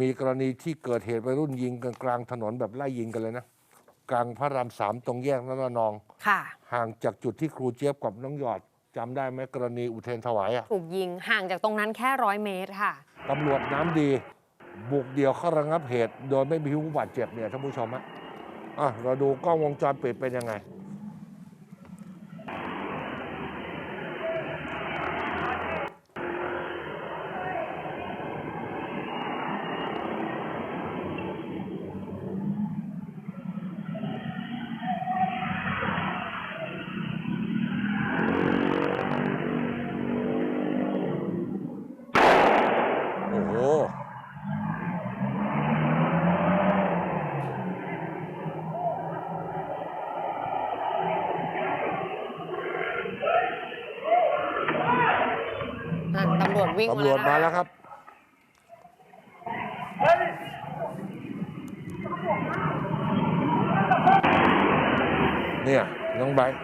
มีกรณีที่เกิดเหตุวัยรุ่นยิงกันกลางถนนแบบไล่ยิงกันเลยนะ กลางพระรามสามตรงแยกนันนอง ค่ะ ห่างจากจุดที่ครูเจี๊ยบกับน้องหยอดจำได้ไหมกรณีอุเทรนถวายอะถูกยิงห่างจากตรงนั้นแค่ร้อยเมตรค่ะ ตำรวจน้ำดี บุกเดี่ยวเข้าระงับเหตุ โดยไม่มีผู้บาดเจ็บเนี่ยท่านผู้ชมฮะอะเราดูกล้องวงจรปิดเป็นยังไง โอ้โห นั่นตำร วจวิ่งตำรวจมานะแล้วครับ เนี่ย น้องไบร์ท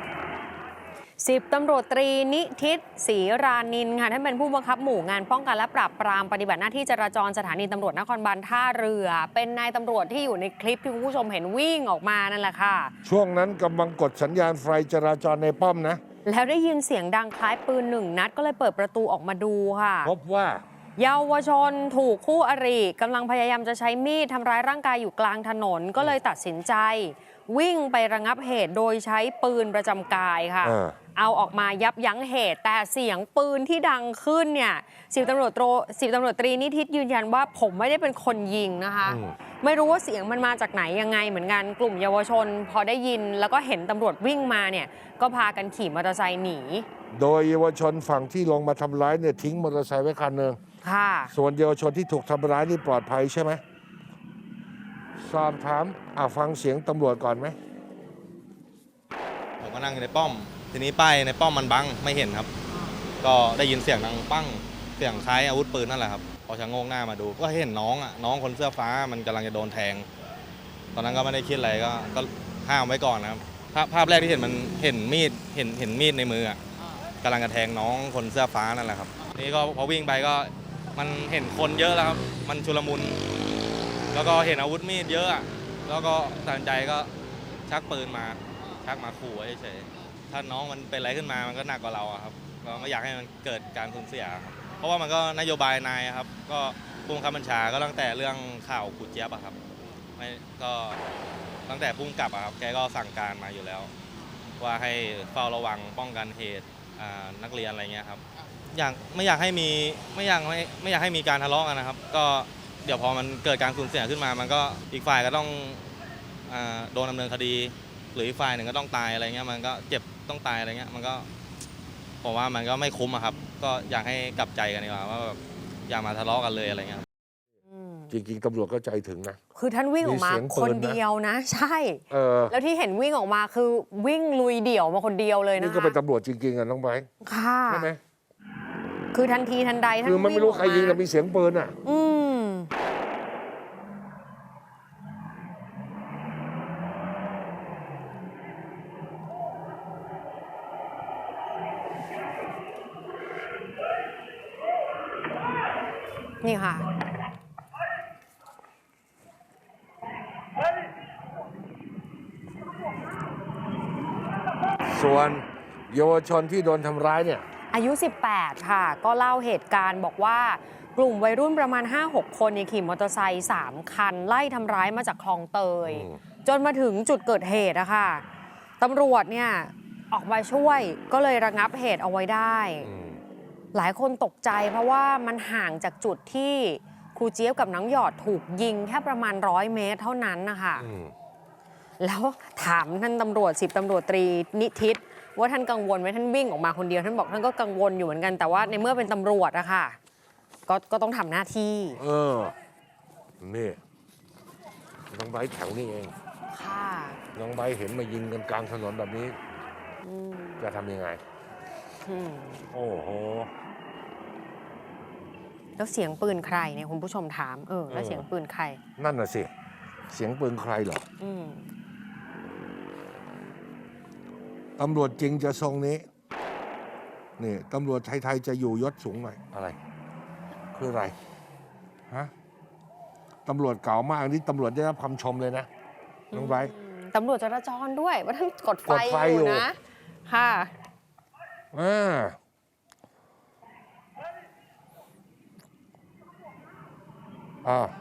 สิบตำรวจตรีนิทิศศรีรานินค่ะท่านเป็นผู้บังคับหมู่งานป้องกันและปราบปรามปฏิบัติหน้าที่จราจรสถานีตำรวจนครบาลท่าเรือ เป็นนายตำรวจที่อยู่ในคลิปที่คุณผู้ชมเห็นวิ่งออกมานั่นแหละค่ะ ช่วงนั้นกำลังกดสัญญาณไฟจราจรในป้อมนะ แล้วได้ยินเสียงดังคล้ายปืนหนึ่งนัดก็เลยเปิดประตูออกมาดูค่ะ พบว่า เยาวชนถูกคู่อริกำลังพยายามจะใช้มีดทำร้ายร่างกายอยู่กลางถนนก็เลยตัดสินใจ วิ่งไประงับเหตุโดยใช้ปืนประจำกายค่ะเออเอาออกมายับยั้งเหตุ แต่เสียงปืนที่ดังขึ้นเนี่ยสิบตำรวจโตรสิบตำรวจตรีนิทิศยืนยันว่าผมไม่ได้เป็นคนยิงนะคะอืมไม่รู้ว่าเสียงมันมาจากไหนยังไงเหมือนกันกลุ่มเยาวชน พอได้ยินแล้วก็เห็นตำรวจวิ่งมาเนี่ยก็พากันขี่มอเตอร์ไซค์หนี โดยเยาวชนฝั่งที่ลงมาทำร้ายเนี่ยทิ้งมอเตอร์ไซค์ไว้คันหนึ่งค่ะ ส่วนเยาวชนที่ถูกทำร้ายนี่ปลอดภัยใช่ไหม สอบถามอะฟังเสียงตำรวจก่อนไหมผมก็นั่งอยู่ในป้อม ทีนี้ป้ายในป้อมมันบังไม่เห็นครับ ก็ได้ยินเสียงดังปั้ง เสียงคล้ายอาวุธปืนนั่นแหละครับ พอชะโงกหน้ามาดู ก็เห็นน้องอะน้องคนเสื้อฟ้ามันกำลังจะโดนแทง ตอนนั้นก็ไม่ได้คิดอะไรก็ก็ห้ามไว้ก่อนนะครับภาพภาพแรกที่เห็นมันเห็นมีดเห็นเห็นมีดในมืออะกำลังจะแทงน้องคนเสื้อฟ้านั่นแหละครับ นี่ก็พอวิ่งไปก็มันเห็นคนเยอะแล้วครับ มันชุลมุน แล้วก็เห็นอาวุธมีดเยอะอะแล้วก็ตัดสินใจก็ชักปืนมาชักมาขู่ไว้เฉยๆถ้าน้องมันเป็นอะไรขึ้นมามันก็หนักกว่าเราอะครับก็ไม่อยากให้มันเกิดการสูญเสียครับเพราะว่ามันก็นโยบายนายอะครับ ก็ผู้บังคับบัญชาก็ตั้งแต่เรื่องข่าวขุดเจี๊ยบอะครับไม่ก็ตั้งแต่พุ่งกลับอะครับแกก็สั่งการมาอยู่แล้ว ว่าให้เฝ้าระวังป้องกันเหตุอ่านักเรียนอะไรเงี้ยครับอยากไม่อยากให้มีไม่อยากไม่ไม่อยากให้มีการทะเลาะกันนะครับ ก็ เดี๋ยวพอมันเกิดการสูญเสียขึ้นมา มันก็อีกฝ่ายก็ต้องอ่าโดนดำเนินคดี หรืออีกฝ่ายหนึ่งก็ต้องตายอะไรเงี้ยมันก็เจ็บต้องตายอะไรเงี้ยมันก็ผมว่ามันก็ไม่คุ้มอะครับ ก็อยากให้กลับใจกันดีกว่าว่าแบบอย่ามาทะเลาะกันเลยอะไรเงี้ยอืมจริงๆตำรวจก็ใจถึงนะ คือท่านวิ่งออกมามีเสียงปืคนนนะเดียวนะ ใช่เออแล้วที่เห็นวิ่งออกมาคือวิ่งลุยเดี่ยวมาคนเดียวเลยนะนี่ก็เป็นตำรวจจริงๆอะน้องไบร์ทค่ะใช่ไหมคือทันทีทันใดท่านคือมันไม่รู้วิ่ใครยิงแต่ออกามีเสียงปืนอะ อืม นี่ค่ะ ส่วนเยาวชนที่โดนทำร้ายเนี่ย อายุ 18 ค่ะ ก็เล่าเหตุการณ์บอกว่ากลุ่มวัยรุ่นประมาณ 5-6 คนเนี่ยขี่มอเตอร์ไซค์3คัน ไล่ทำร้ายมาจากคลองเตย อืม จนมาถึงจุดเกิดเหตุอะค่ะตำรวจเนี่ยออกมาช่วยก็เลยระงับเหตุเอาไว้ได้ อืม หลายคนตกใจเพราะว่ามันห่างจากจุดที่ครูเจี๊ยบกับน้องหยอดถูกยิงแค่ประมาณร้อยเมตรเท่านั้นนะคะอืมแล้วถามท่านตำรวจสิบตำรวจตรีนิทิศว่าท่านกังวลไหมท่านวิ่งออกมาคนเดียว ท่านบอกท่านก็กังวลอยู่เหมือนกันแต่ว่าในเมื่อเป็นตำรวจอะค่ะก็ก็ต้องทำหน้าที่ เออ นี่ น้องไบร์ทแถวนี้เอง ค่ะ น้องไบร์ทเห็นมายิงกันกลางถนนแบบนี้ อืม จะทำยังไงอืม โอ้โห แล้วเสียงปืนใครเนี่ยคุณผู้ชมถาม เออ แล้วเออเสียงปืนใคร นั่นน่ะสิ เสียงปืนใครเหรออืมตำรวจจริงจะทรงนี้ นี่ตำรวจไทยๆจะอยู่ยศสูงหน่อย อะไร คืออะไร ฮะ ตำรวจเก่ามากอันนี้ตำรวจได้รับคำชมเลยนะน้องไบร์ทอืมตำรวจจราจรด้วยว่าท่านกดไฟกดไฟออยู่ ยู่นะ ค่ะ อ่าอ่า